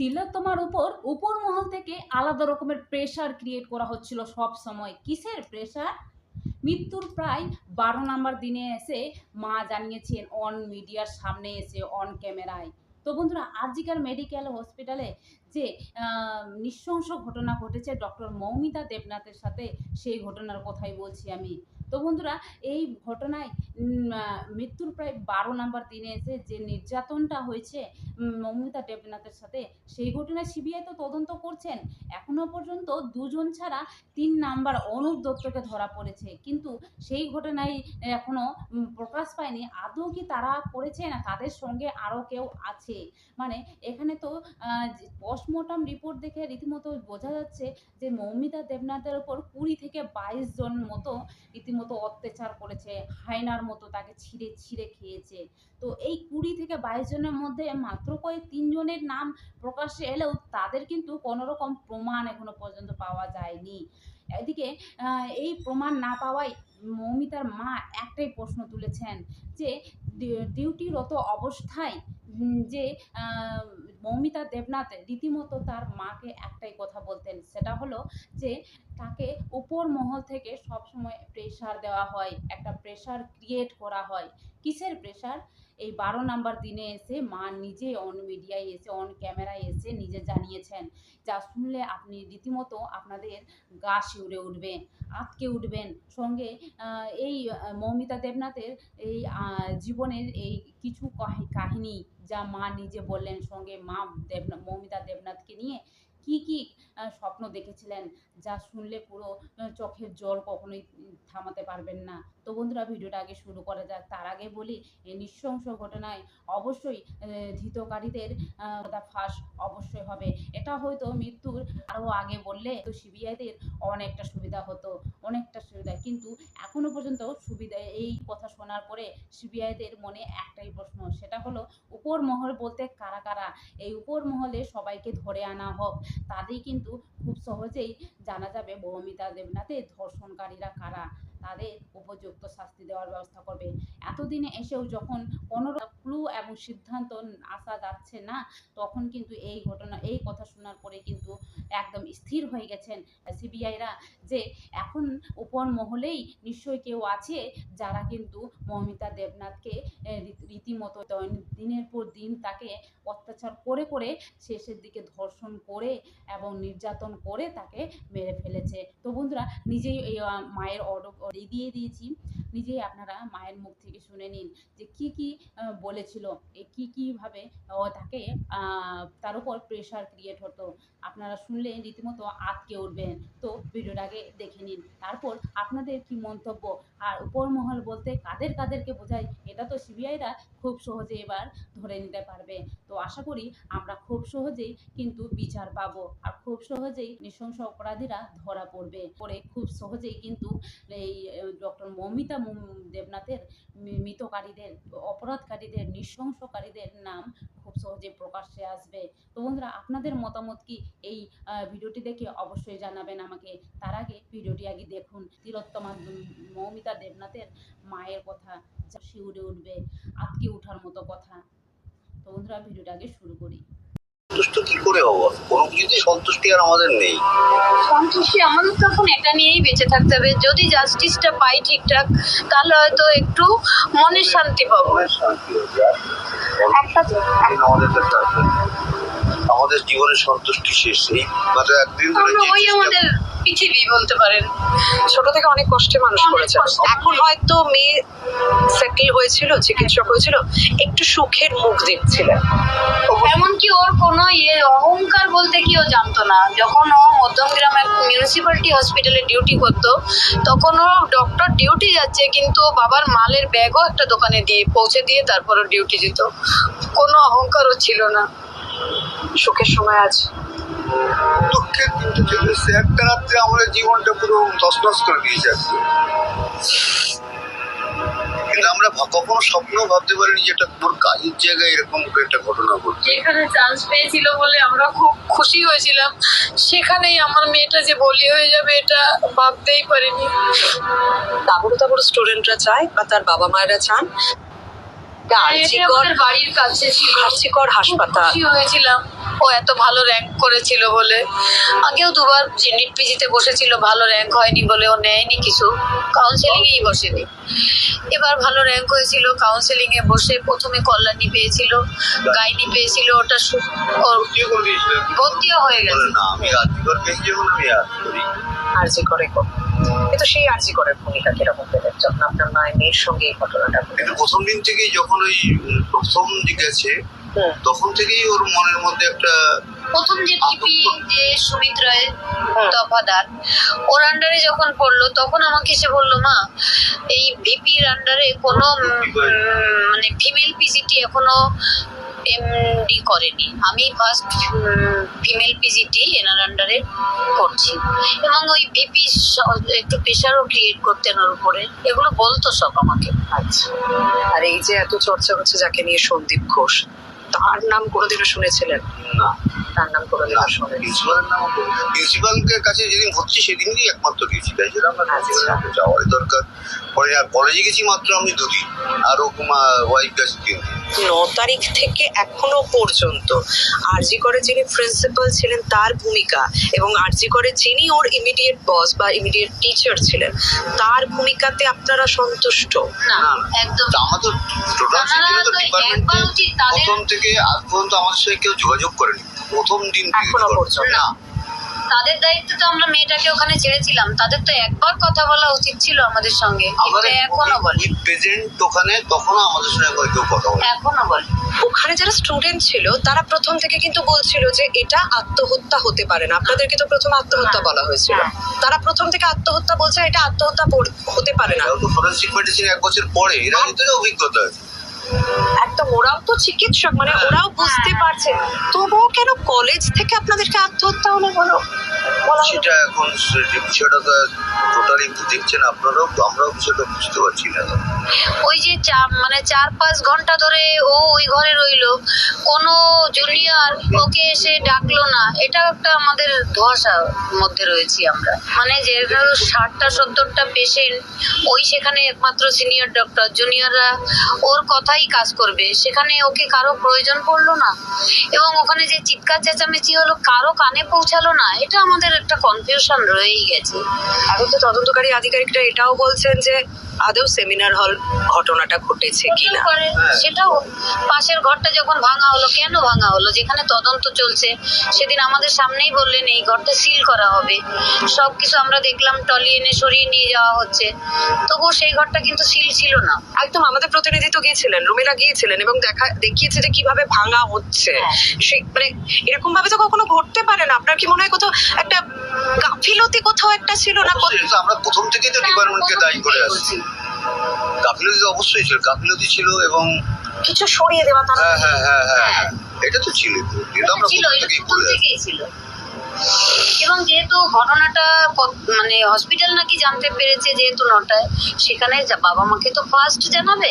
তিলোত্তমার উপর উপর মহল থেকে আলাদা রকমের প্রেশার ক্রিয়েট করা হচ্ছিল সব সময়। কিসের প্রেশার মৃত্যুর প্রায় বারো নম্বর দিনে এসে মা জানিয়েছেন অন মিডিয়ার সামনে এসে অন ক্যামেরায় তো বন্ধুরা আরজিকার মেডিকেল হসপিটালে যে নৃশংস ঘটনা ঘটেছে ডক্টর মৌমিতা দেবনাথের সাথে সেই ঘটনার কথাই বলছি আমি। তো বন্ধুরা এই ঘটনায় মৃত্যুর প্রায় বারো নাম্বার দিনে এসে যে নির্যাতনটা হয়েছে মৌমিতা দেবনাথের সাথে সেই ঘটনায় সিবিআই তো তদন্ত করছেন। এখনও পর্যন্ত দুজন ছাড়া তিন নাম্বার অনুপ দত্তকে ধরা পড়েছে। কিন্তু সেই ঘটনায় এখনও উম, প্রকাশ পায়নি। আদৌ কি তারা করেছে না তাদের সঙ্গে আরও কেউ আছে? মানে এখানে তো পোস্টমর্টম রিপোর্ট দেখে রীতিমতো বোঝা যাচ্ছে যে মৌমিতা দেবনাথের ওপর কুড়ি থেকে বাইশ জন মতো রীতিমতো অত্যাচার করেছে, হায়নার মতো তাকে ছিঁড়ে ছিঁড়ে খেয়েছে। তো এই কুড়ি থেকে বাইশ জনের মধ্যে মাত্র কয়েক তিনজনের নাম প্রকাশ্যে এলেও তাদের কিন্তু কোনো রকম প্রমাণ এখনও পর্যন্ত পাওয়া যায়নি। এদিকে এই প্রমাণ না পাওয়ায় মৌমিতার মা একটাই প্রশ্ন তুলেছেন যে ডিউটিরত অবস্থায় যে মৌমিতা দেবনাথ রীতিমতো তার মাকে একটাই কথা বলতেন, সেটা হলো যে তাকে উপর মহল থেকে সবসময় প্রেশার দেওয়া হয়, একটা প্রেশার ক্রিয়েট করা হয়। কিসের প্রেশার এই বারো নাম্বার দিনে এসে মা নিজে অন মিডিয়ায় এসে অন ক্যামেরায় এসে নিজে জানিয়েছেন, যা শুনলে আপনি রীতিমতো আপনাদের গা শিউরে উঠবে আটকে উঠবেন। সঙ্গে এই মৌমিতা দেবনাথের এই জীবনের এই কিছু কাহি- কাহিনী যা মা নিজে বললেন, সঙ্গে মা দেবনাথ মৌমিতা দেবনাথকে নিয়ে কি কি স্বপ্ন দেখেছিলেন? যা শুনলে পুরো চোখের জল কখনোই থামাতে পারবেন না। তো বন্ধুরা ভিডিওটা আগে শুরু করা যাক। তার আগে বলি নৃশংস ঘটনায় অবশ্যই ধৃতকারীদের ফাঁস অবশ্যই হবে। এটা হয়তো মৃত্যুর আরও আগে বললে তো সিবিআইদের অনেকটা সুবিধা হতো, অনেকটা সুবিধা। কিন্তু এখনও পর্যন্ত সুবিধা, এই কথা শোনার পরে সিবিআইদের মনে একটাই প্রশ্ন, সেটা হলো উপর মহল বলতে কারা কারা? এই উপর মহলে সবাইকে ধরে আনা হোক, তাতেই কিন্তু খুব সহজেই জানা যাবে মৌমিতা দেবনাথের ধর্ষণকারীরা কারা? তাদের উপযুক্ত শাস্তি দেওয়ার ব্যবস্থা করবে। এতদিনে এসেও যখন কোনো ক্লু এবং সিদ্ধান্ত আসা যাচ্ছে না, তখন কিন্তু এই ঘটনা, এই কথা শোনার পরে কিন্তু একদম স্থির হয়ে গেছেন সিবিআইরা যে এখন উপর মহলেই নিশ্চয়ই কেউ আছে যারা কিন্তু মমিতা দেবনাথকে রীতিমতো দৈন- দিনের পর দিন তাকে অত্যাচার করে করে শেষের দিকে ধর্ষণ করে এবং নির্যাতন করে তাকে মেরে ফেলেছে। তো বন্ধুরা, নিজেই এই মায়ের অর্ডার দিয়ে দিয়েছি। নিজেই আপনারা মায়ের মুখ থেকে শুনে নিন যে কি কি বলেছিল কি ভাবে, ও তাকে তার উপর প্রেশার ক্রিয়েট হতো। আপনারা শুনলে রীতিমতো আটকে উঠবেন। তো ভিডিওটাকে দেখে নিন। তারপর আপনাদের কি মন্তব্য? আর উপর মহল বলতে কাদের কাদেরকে বোঝায়? এটা তো সিবিআইরা খুব সহজে এবার ধরে নিতে পারবে। তো আশা করি আমরা খুব সহজেই কিন্তু বিচার পাবো আর খুব সহজেই নৃশংস অপরাধীরা ধরা পড়বে। পরে খুব সহজেই কিন্তু এই ডক্টর মমিতা দেবনাথের মৃতকারীদের, অপরাধকারীদের, নৃশংসকারীদের নাম সহজে প্রকাশ্যে আসবে। তো বন্ধুরা, আপনাদের মতামত কি? এই ভিডিওটি দেখে অবশ্যই জানাবেন আমাকে। তার আগে ভিডিওটি আগে দেখুন। তিলোত্তমা মৌমিতা দেবনাথের মায়ের কথা শিউরে উঠবে আটকে ওঠার মতো কথা। তো বন্ধুরা, ভিডিওটা আগে শুরু করি। সন্তুষ্ট কি করে হব? কোনো কিছুতে সন্তুষ্টি আর আমাদের নেই। সন্তুষ্টি আমাদের তখন এটা নিয়েই বেঁচে থাকতে হবে। যদি জাস্টিসটা পাই ঠিকঠাক তাহলে হয়তো একটু মনের শান্তি পাবো। আমাদের জীবনের সন্তুষ্টি শেষ। এই মাত্র একদিন ধরে আমাদের পৃথিবী বলতে পারেন। ছোট থেকে অনেক কষ্টে মানুষ করেছে এখন হয়তো মেয়ে সেটেল হয়েছিল চিকিৎসক হয়েছিল একটু সুখের মুখ দেখছিলেন। এমনকি ওর কোনো ইয়ে অহংকার বলতে কি ও জানতো না। যখন ও মধ্যমগ্রাম এক মিউনিসিপ্যালিটি হসপিটালে ডিউটি করতো তখন ও ডক্টর ডিউটি যাচ্ছে কিন্তু বাবার মালের ব্যাগও একটা দোকানে দিয়ে পৌঁছে দিয়ে তারপর ডিউটি যেত কোনো অহংকারও ছিল না। সুখের সময় আছে দুঃখের দিনটা চলে এসেছে একটা রাত্রে আমাদের জীবনটা পুরো তসনস করে দিয়েছে আজকে। কিন্তু আমরা কখনো স্বপ্নেও ভাবতে পারিনি যে একটা তোর কাজের জায়গায় এরকম একটা ঘটনা ঘটছে যেখানে চান্স পেয়েছিল বলে আমরা খুব খুশি হয়েছিলাম সেখানেই আমার মেয়েটা যে বলি হয়ে যাবে এটা ভাবতেই পারিনি। তাবড়ো তাবড়ো স্টুডেন্টরা চায় বা তার বাবা মায়েরা চান এটা আরজিকর আমাদের বাড়ির কাছে ছিল আরজিকর হাসপাতাল খুশি হয়েছিলাম। ও এত ভালো র্যাঙ্ক করেছিল বলে। আগেও দুবার জিনিট পিজিতে বসেছিল ভালো র্যাঙ্ক হয়নি বলে ও নেয়নি কিছু। কাউন্সেলিং এই বসেনি। এবার ভালো র্যাঙ্ক হয়েছিল কাউন্সেলিং এ বসে প্রথমে কল্যাণী পেয়েছিল গাইনি পেয়েছিল ওটা ভর্তিও হয়ে গেছে। আর করি। আরজি করে কিন্তু সেই আরজি করার ভূমিকা কীরকম পেলেন যখন মায়ের মেয়ের সঙ্গে এই ঘটনাটা কিন্তু প্রথম দিন থেকেই যখন ওই প্রথম গেছে তখন থেকেই ওর মনের মধ্যে একটা প্রথম যে পিপি যে সুমিত রায়ের তফাদার ওর আন্ডারে যখন পড়ল তখন আমাকে এসে বলল মা এই ভিপির আন্ডারে কোনো মানে ফিমেল পিজিটি এখনও এমডি করেনি। আমি ফার্স্ট ফিমেল পিজিটি এনার আন্ডারে করছি। এবং ওই ভিপি একটু প্রেশারও ক্রিয়েট করতেন ওর উপরে। এগুলো বলতো সব আমাকে। আচ্ছা। আর এই যে এত চর্চা হচ্ছে যাকে নিয়ে সন্দীপ ঘোষ তার নাম কোনোদিনও শুনেছিলেন? না। তার নাম কোনোদিনও শুনেন প্রিন্সিপালের নাম প্রিন্সিপালকে কাছে যেদিন ভর্তি সেদিনই একমাত্র গেছি তাই জন্য আমরা প্রিন্সিপালের যাওয়ারই দরকার। পরে আর কলেজে গেছি মাত্র আমি দুদিন। আর ও ওয়াইফ তিন ন তারিখ থেকে এখনও পর্যন্ত আরজি করে যিনি প্রিন্সিপাল ছিলেন তার ভূমিকা এবং আরজি করে যিনি ওর ইমিডিয়েট বস বা ইমিডিয়েট টিচার ছিলেন তার ভূমিকাতে আপনারা সন্তুষ্ট? না না, একদম। আমার তো টোটাল ডিপার্টমেন্টে প্রথম থেকে আজ পর্যন্ত আমাদের সাথে কেউ যোগাযোগ করেনি। প্রথম দিন এখনও পর্যন্ত? না। তাদের দায়িত্ব তো আমরা মেয়েটাকে ওখানে ছেড়েছিলাম। তাদের তো একবার কথা বলা উচিত ছিল আমাদের সঙ্গে আমাদের এখনও বলে প্রেজেন্ট ওখানে তখনও আমাদের সঙ্গে কেউ কথা বলে এখনও বলে ওখানে যারা স্টুডেন্ট ছিল তারা প্রথম থেকে কিন্তু বলছিল যে এটা আত্মহত্যা হতে পারে না। আপনাদেরকে তো প্রথম আত্মহত্যা বলা হয়েছিল। হ্যাঁ। তারা প্রথম থেকে আত্মহত্যা বলছে এটা আত্মহত্যা পর- হতে পারে না। ফরেন্সিক মেডিসিন এক বছর পরে এরা অভিজ্ঞতা আছে। একদম ওরাও তো চিকিৎসক মানে হ্যাঁ। ওরাও বুঝতে পারছে তবুও কেন কলেজ থেকে আপনাদেরকে আত্মহত্যা হলো বলো হলো? সেটা এখন বিষয়টা টোটালি দেখছেন আপনারাও আমরাও বিষয়টা বুঝতে পারছি না। ওই যে চা- মানে চার পাঁচ ঘণ্টা ধরে ও ওই ঘরে রইল, কোনো জুনিয়র ওকে এসে ডাকলো না, এটা একটা আমাদের ধোয়াশার মধ্যে রয়েছি আমরা। মানে যে ষাটটা সত্তরটা পেশেন্ট ওই সেখানে একমাত্র সিনিয়র ডক্টর জুনিয়ররা ওর কথাই কাজ করবে। সেখানে ওকে কারও প্রয়োজন পড়ল না, এবং ওখানে যে চিৎকার চেঁচামেচি হলো, কারও কানে পৌঁছালো না, এটা আমাদের একটা কনফিউশন রয়েই গেছে। এখন তো তদন্তকারী আধিকারিকরা এটাও বলছেন যে আদৌ সেমিনার হল ঘটনাটা ঘটেছে কিনা। হ্যাঁ। সেটাও পাশের ঘরটা যখন ভাঙা হলো কেন ভাঙা হলো? যেখানে তদন্ত চলছে সেদিন আমাদের সামনেই বললেন এই ঘরটা সিল করা হবে। সব কিছু আমরা দেখলাম টলি এনে সরিয়ে নিয়ে যাওয়া হচ্ছে। তবুও সেই ঘরটা কিন্তু সিল ছিল না। একদম আমাদের প্রতিনিধি তো গিয়েছিলেন রুমেলা গিয়েছিলেন এবং দেখা দেখিয়েছে যে কীভাবে ভাঙা হচ্ছে। হ্যাঁ। সে মানে এরকম ভাবে তো কখনো ঘটতে পারে না। আপনার কি মনে হয় কোথাও একটা গাফিলতি কোথাও একটা ছিল না? আমরা প্রথম থেকেই তো ডিপার্টমেন্টকে দায়ী করে আসছি। গাফিলতি অবশ্যই ছিল গাফিলতি ছিল এবং কিছু সরিয়ে দেওয়া তারা হ্যাঁ হ্যাঁ হ্যাঁ হ্যাঁ হ্যাঁ। এটা তো ছিল এটা আমরা প্রথম থেকেই বলে আসছি। ছিল। এবং যেহেতু ঘটনাটা মানে হসপিটাল নাকি জানতে পেরেছে যেহেতু নটায় সেখানে যা- বাবা মাকে তো ফার্স্ট জানাবে।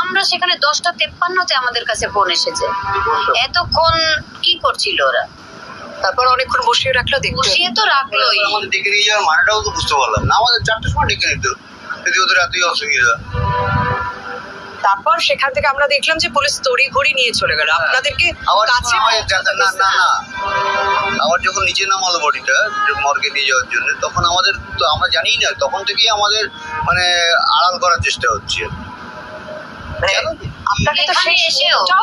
আমরা সেখানে দশটা তেপ্পান্নতে আমাদের কাছে ফোন এসেছে। এতক্ষণ কি করছিল ওরা? তারপর অনেকক্ষণ বসিয়ে রাখল দেখতে বসিয়ে তো রাখলোই। আমাদের ডেকে নিয়ে যাওয়ার মানেটাও তো বুঝতে পারলাম না। আমাদের চারটার সময় ডেকে নিত যদি ওদের এতই অসুবিধা। তারপর সেখান থেকে আমরা দেখলাম যে পুলিশ তড়ি ঘড়ি নিয়ে চলে গেল। আপনাদেরকে কাছে না না না আবার যখন নিচে নামালো বডিটা মর্গে নিয়ে যাওয়ার জন্য তখন আমাদের তো আমরা জানি না তখন থেকেই আমাদের মানে আড়াল করার চেষ্টা হচ্ছে। মানে আপনাকে তো সেই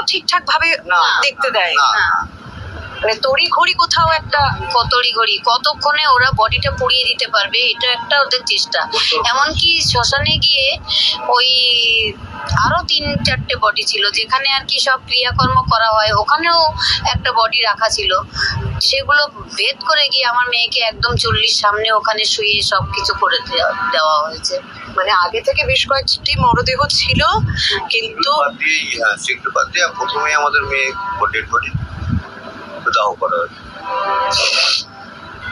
ঠিকঠাক ভাবে না। দেখতে দেয়। না না। মানে তড়ি ঘড়ি কোথাও একটা কতরি ঘড়ি কতক্ষণে ওরা বডিটা পুড়িয়ে দিতে পারবে এটা একটা ওদের চেষ্টা। এমনকি শ্মশানে গিয়ে ওই আরও তিন চারটে বডি ছিল যেখানে আর কি সব ক্রিয়াকর্ম করা হয় ওখানেও একটা বডি রাখা ছিল। সেগুলো ভেদ করে গিয়ে আমার মেয়েকে একদম চল্লিশ সামনে ওখানে শুয়ে সব কিছু করে দেওয়া- দেওয়া হয়েছে। মানে আগে থেকে বেশ কয়েকটি মরদেহ ছিল কিন্তু হ্যাঁ সেগুলো বাদ দিয়ে প্রথমেই আমাদের মেয়ে ডেড বডি দাহ করা।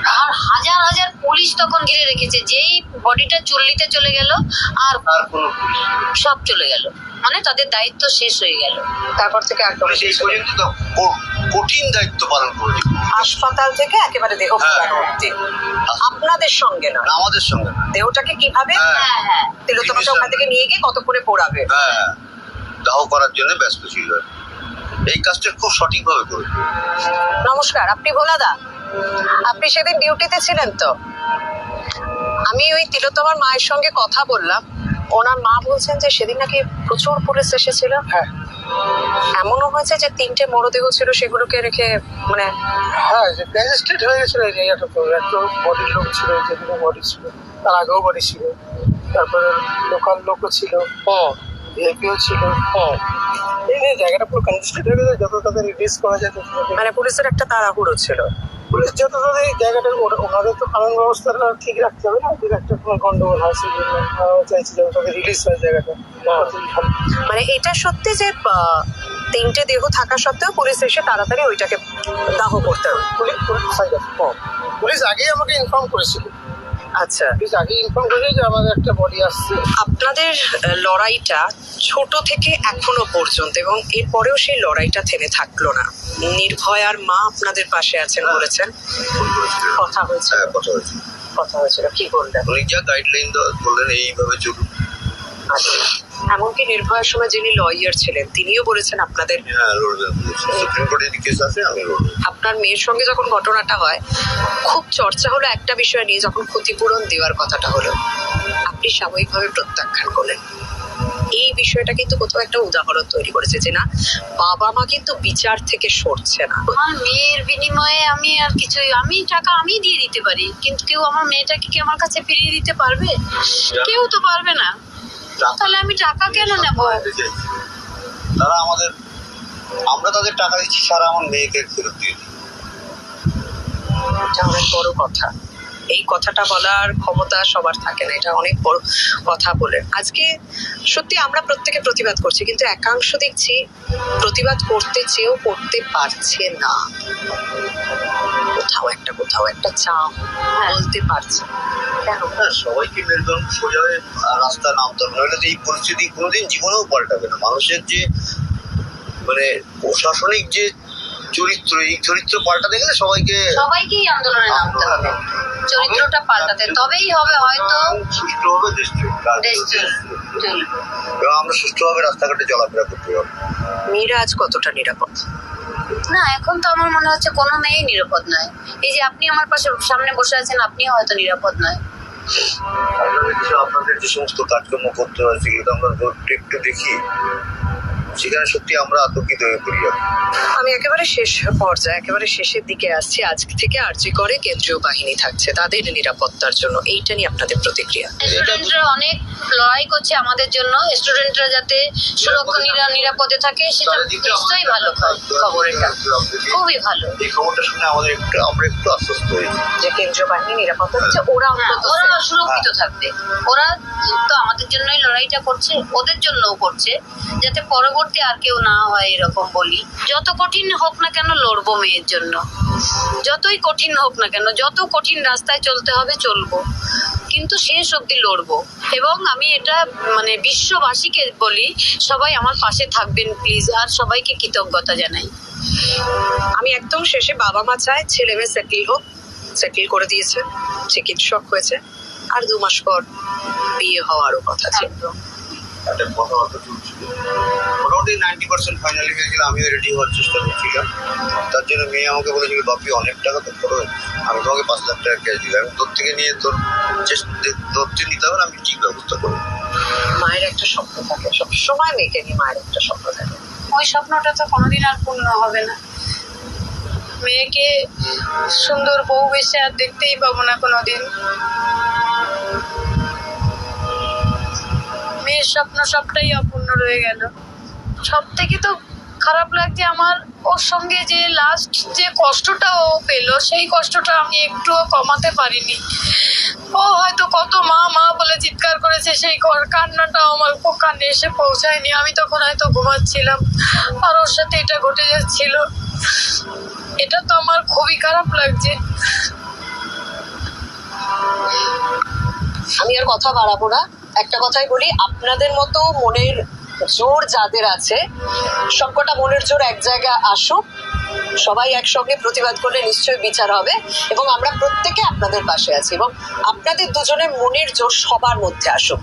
আর হাজার হাজার পুলিশ তখন ঘিরে রেখেছে যেই বডিটা চল্লিতে চলে গেল আর আর কোনো পুলিশ সব চলে গেল। মানে তাদের দায়িত্ব শেষ হয়ে গেল। তারপর থেকে এই পর্যন্ত তো ক- কঠিন দায়িত্ব পালন করেছে হাসপাতাল থেকে একেবারে দেহ হ্যাঁ। আপনাদের সঙ্গে না? না, আমাদের সঙ্গে না। দেহটাকে কীভাবে? হ্যাঁ। হ্যাঁ হ্যাঁ। তিলোত্তমাকে ওখান থেকে নিয়ে গিয়ে কত করে পোড়াবে? হ্যাঁ। দাহ করার জন্য ব্যস্ত ছিল। এই কাজটা খুব সঠিকভাবে করে নমস্কার আপনি ভোলাদা? আপনি সেদিন ডিউটিতে ছিলেন তো? আমি ওই তিলোত্তমার মায়ের সঙ্গে কথা বললাম। ওনার মা বলছেন যে সেদিন নাকি প্রচুর পুলিশ এসেছিল। হ্যাঁ। এমনও হয়েছে যে তিনটে মরদেহ ছিল সেগুলোকে রেখে মানে হ্যাঁ যে ম্যাজিস্ট্রেট হয়ে গেছিল এই জায়গাটা তো। একটা বডির লোক ছিল যেগুলো বডি ছিল তার আগেও বডি ছিল। তারপরে লোকাল লোকও ছিল। ভিআইপিও ছিল। এই নিয়ে জায়গাটা পুরো কনজেস্টেড হয়ে গেছে যত তাদের রিলিজ করা যায় মানে পুলিশের একটা তাড়াহুড়ো ছিল। পুলিশ যত তাদের এই জায়গাটা ওনাদের তো কানুন ব্যবস্থাটা ঠিক রাখতে হবে না যদি একটা কোনো গন্ডগোল হয় সেই জন্য যেন তাদের রিলিজ হয় জায়গাটা। মানে এটা সত্যি যে তিনটে দেহ থাকা সত্ত্বেও পুলিশ এসে তাড়াতাড়ি ওইটাকে দাহ করতে হবে। পুলিশ। পুলিশ আগেই আমাকে ইনফর্ম করেছিল। আচ্ছা। প্লিজ আগে ইনফর্ম করে যে আমাদের একটা বডি আসছে। আপনাদের লড়াইটা ছোট থেকে এখনও পর্যন্ত এবং এরপরেও সেই লড়াইটা থেমে থাকল না। নির্ভয় আর মা আপনাদের পাশে আছেন বলেছেন। কথা হয়েছে হ্যাঁ কথা হয়েছে কথা হয়েছিল। কি বললেন? উনি যা গাইডলাইন বললেন এইভাবে চলুন আচ্ছা। এমনকি নির্ভয়ার সময় যিনি লয়ার ছিলেন তিনিও বলেছেন আপনাদের হ্যাঁ আপনার মেয়ের সঙ্গে যখন ঘটনাটা হয় খুব চর্চা হলো একটা বিষয় নিয়ে যখন ক্ষতিপূরণ দেওয়ার কথাটা হলো আপনি সাময়িকভাবে প্রত্যাখ্যান করলেন। এই বিষয়টা কিন্তু কোথাও একটা উদাহরণ তৈরি করেছে যে না বাবা মা কিন্তু বিচার থেকে সরছে না। আমার মেয়ের বিনিময়ে আমি আর কিছু আমি টাকা আমি দিয়ে দিতে পারি কিন্তু কেউ আমার মেয়েটাকে কি আমার কাছে ফিরিয়ে দিতে পারবে? কেউ তো পারবে না। তাহলে আমি টাকা কেন নেব? তারা আমাদের আমরা তাদের টাকা দিচ্ছি সারা আমার মেয়েকে ফেরত দিয়ে দিই। এটা অনেক বড় কথা। এই কথাটা বলার ক্ষমতা সবার থাকে না এটা অনেক বড় কথা বলে। আজকে সত্যি আমরা প্রত্যেকে প্রতিবাদ করছি কিন্তু একাংশ দেখছি প্রতিবাদ করতে চেয়েও করতে পারছে না। কোথাও একটা কোথাও একটা চাপ। বলতে পারছে কেন? হ্যাঁ সবাইকে মেরুদণ্ড সোজা হয়ে রাস্তা নামতে হবে। নইলে এই পরিস্থিতি কোনোদিন জীবনেও পাল্টাবে না। মানুষের যে মানে প্রশাসনিক যে চরিত্র এই চরিত্র পাল্টাতে গেলে সবাইকে সবাইকেই আন্দোলনে নামতে হবে। চরিত্রটা পাল্টাতে। তবেই হবে হয়তো সুষ্ঠুভাবে দেশ চলবে। এবং আমরা সুষ্ঠুভাবে রাস্তাঘাটে চলাফেরা করতে পারব। মেয়েরা আজ কতটা নিরাপদ? না, এখন তো আমার মনে হচ্ছে কোনো মেয়েই নিরাপদ নয়। এই যে আপনি আমার পাশে সামনে বসে আছেন, আপনিও হয়তো নিরাপদ নয়। আপনাদের যে সমস্ত কাজকর্ম করতে হয়, সেগুলো আমরা একটু দেখি। সেখানে সত্যি আমরা আতঙ্কিত হয়ে পড়ি আমি একেবারে শেষ পর্যায়ে একেবারে শেষের দিকে আসছি। আজ থেকে আর আর্জি করে কেন্দ্রীয় বাহিনী থাকছে তাদের নিরাপত্তার জন্য। এইটা নিয়ে আপনাদের প্রতিক্রিয়া? স্টুডেন্টরা অনেক লড়াই করছে আমাদের জন্য। স্টুডেন্টরা যাতে সুরক্ষা নিরাপদে থাকে সেটা নিশ্চয়ই ভালো খবর। এটা খুবই ভালো। এই খবরটা শুনে আমাদের একটু আমরা একটু আশ্বস্ত হয়েছি যে কেন্দ্রীয় বাহিনী নিরাপত্তা হচ্ছে ওরা হ্যাঁ, অন্তত ওরা সুরক্ষিত থাকবে। ওরা তো আমাদের জন্যই লড়াইটা করছে ওদের জন্যও করছে যাতে পরবর্তী আর কেউ না হয় এরকম বলি। যত কঠিন হোক না কেন লড়বো মেয়ের জন্য। যতই কঠিন হোক না কেন যত কঠিন রাস্তায় চলতে হবে চলবো। কিন্তু শেষ অবধি লড়বো। এবং আমি এটা মানে বিশ্ববাসীকে বলি সবাই আমার পাশে থাকবেন প্লিজ আর সবাইকে কৃতজ্ঞতা জানাই। আমি একদম শেষে বাবা মা চায় ছেলে মেয়ে সেটেল হোক সেটেল করে দিয়েছে চিকিৎসক হয়েছে আর দু মাস পর বিয়ে হওয়ারও কথা ছিল। মোটামুটি নাইনটি পার্সেন্ট ফাইনালি হয়েছিল আমিও রেডি হওয়ার চেষ্টা করছিলাম। তার জন্য মেয়ে আমাকে বলেছিল বাপি অনেক টাকা তো খরচ আমি তোমাকে পাঁচ লাখ টাকা ক্যাশ দিলাম। তোর থেকে নিয়ে তোর থেকে নিতে হবে আমি ঠিক ব্যবস্থা করব। মায়ের একটা স্বপ্ন থাকে। সব সময় মেয়েকে নিয়ে মায়ের একটা স্বপ্ন থাকে। ওই স্বপ্নটা তো কোনোদিন আর পূর্ণ হবে না। মেয়েকে সুন্দর বউ বেশে আর দেখতেই পাবো না কোনোদিন। মেয়ের স্বপ্ন সবটাই অপূর্ণ রয়ে গেল। সব থেকে তো খারাপ লাগছে আমার ওর সঙ্গে যে লাস্ট যে কষ্টটা ও পেল, সেই কষ্টটা আমি একটুও কমাতে পারিনি। ও হয়তো কত মা মা বলে চিৎকার করেছে, সেই কর- কান্নাটা আমার খুব কানে এসে পৌঁছায়নি। আমি তখন হয়তো ঘুমাচ্ছিলাম, আর ওর সাথে এটা ঘটে যাচ্ছিল। এটা তো আমার খুবই খারাপ লাগছে। আমি আর কথা বাড়াবো না। একটা কথাই বলি, আপনাদের মতো মনের জোর যাদের আছে, সবকটা মনের জোর এক জায়গায় আসুক, সবাই একসঙ্গে প্রতিবাদ করলে নিশ্চয়ই বিচার হবে এবং আমরা প্রত্যেকে আপনাদের পাশে আছি এবং আপনাদের দুজনের মনের জোর সবার মধ্যে আসুক।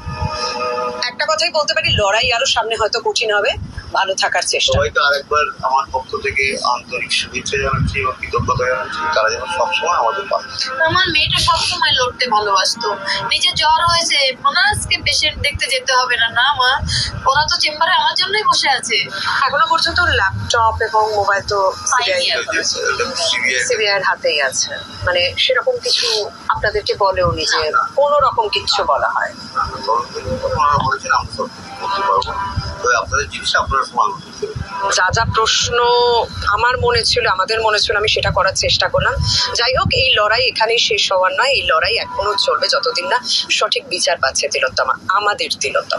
একটা কথাই বলতে পারি, লড়াই আরও সামনে হয়তো কঠিন হবে। ভালো থাকার চেষ্টা। সবাইকে আরেকবার আমার পক্ষ থেকে আন্তরিক শুভেচ্ছা জানাচ্ছি এবং কৃতজ্ঞতা জানাচ্ছি। তারা যেন সবসময় আমাদের পাশে আমার মেয়েটা সবসময় লড়তে ভালোবাসতো। নিজে জ্বর হয়েছে মনে আজকে পেশেন্ট দেখতে যেতে হবে না। না মা ওরা তো চেম্বারে আমার জন্যই বসে আছে। এখনও পর্যন্ত ল্যাপটপ এবং মোবাইল তো সিবিআই সিবিআইয়ের হাতেই আছে। মানে সেরকম কিছু আপনাদেরকে বলেও নি যে কোনো রকম কিচ্ছু বলা হয়। যা যা প্রশ্ন আমার মনে ছিল, আমাদের মনে ছিল, আমি সেটা করার চেষ্টা করলাম। যাই হোক, এই লড়াই এখানেই শেষ হওয়ার নয়, এই লড়াই এখনও চলবে যতদিন না সঠিক বিচার পাচ্ছে তিলোত্তমা, আমাদের তিলোত্তমা।